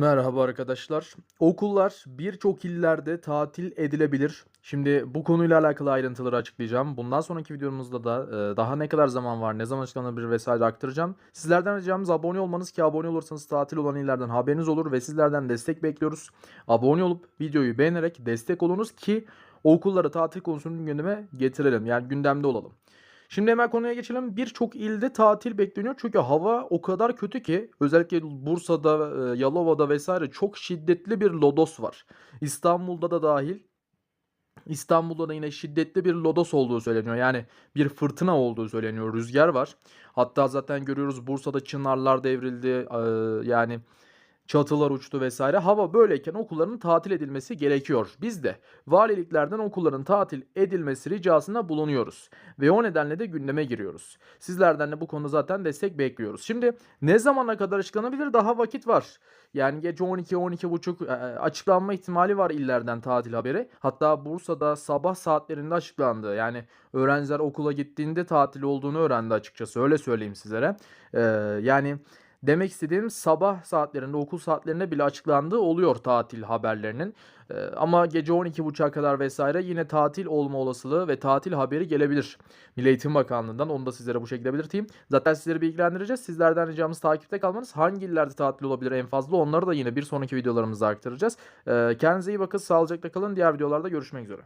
Merhaba arkadaşlar. Okullar birçok illerde tatil edilebilir. Şimdi bu konuyla alakalı ayrıntıları açıklayacağım. Bundan sonraki videomuzda da e, daha ne kadar zaman var, ne zaman açıklanabilir vesaire aktaracağım. Sizlerden ricamız abone olmanız ki abone olursanız tatil olan illerden haberiniz olur ve sizlerden destek bekliyoruz. Abone olup videoyu beğenerek destek olunuz ki okulları tatil konusunu gündeme getirelim. Yani gündemde olalım. Şimdi hemen konuya geçelim. Birçok ilde tatil bekleniyor. Çünkü hava o kadar kötü ki özellikle Bursa'da, e, Yalova'da vesaire çok şiddetli bir lodos var. İstanbul'da da dahil. İstanbul'da da yine şiddetli bir lodos olduğu söyleniyor. Yani bir fırtına olduğu söyleniyor. Rüzgar var. Hatta zaten görüyoruz Bursa'da çınarlar devrildi. Ee, yani çatılar uçtu vesaire. Hava böyleyken okulların tatil edilmesi gerekiyor. Biz de valiliklerden okulların tatil edilmesi ricasında bulunuyoruz. Ve o nedenle de gündeme giriyoruz. Sizlerden de bu konuda zaten destek bekliyoruz. Şimdi ne zamana kadar açıklanabilir? Daha vakit var. Yani gece 12-12.30 e, açıklanma ihtimali var illerden tatil haberi. Hatta Bursa'da sabah saatlerinde açıklandı. Yani öğrenciler okula gittiğinde tatil olduğunu öğrendi açıkçası. Öyle söyleyeyim sizlere. Ee, yani Demek istediğim sabah saatlerinde, okul saatlerinde bile açıklandığı oluyor tatil haberlerinin. Ee, ama gece 12.30'a kadar vesaire yine tatil olma olasılığı ve tatil haberi gelebilir. Milli Eğitim Bakanlığı'ndan onu da sizlere bu şekilde belirteyim. Zaten sizleri bilgilendireceğiz. Sizlerden ricamız takipte kalmanız. Hangi illerde tatil olabilir en fazla onları da yine bir sonraki videolarımızda aktaracağız. Ee, kendinize iyi bakın, sağlıcakla kalın. Diğer videolarda görüşmek üzere.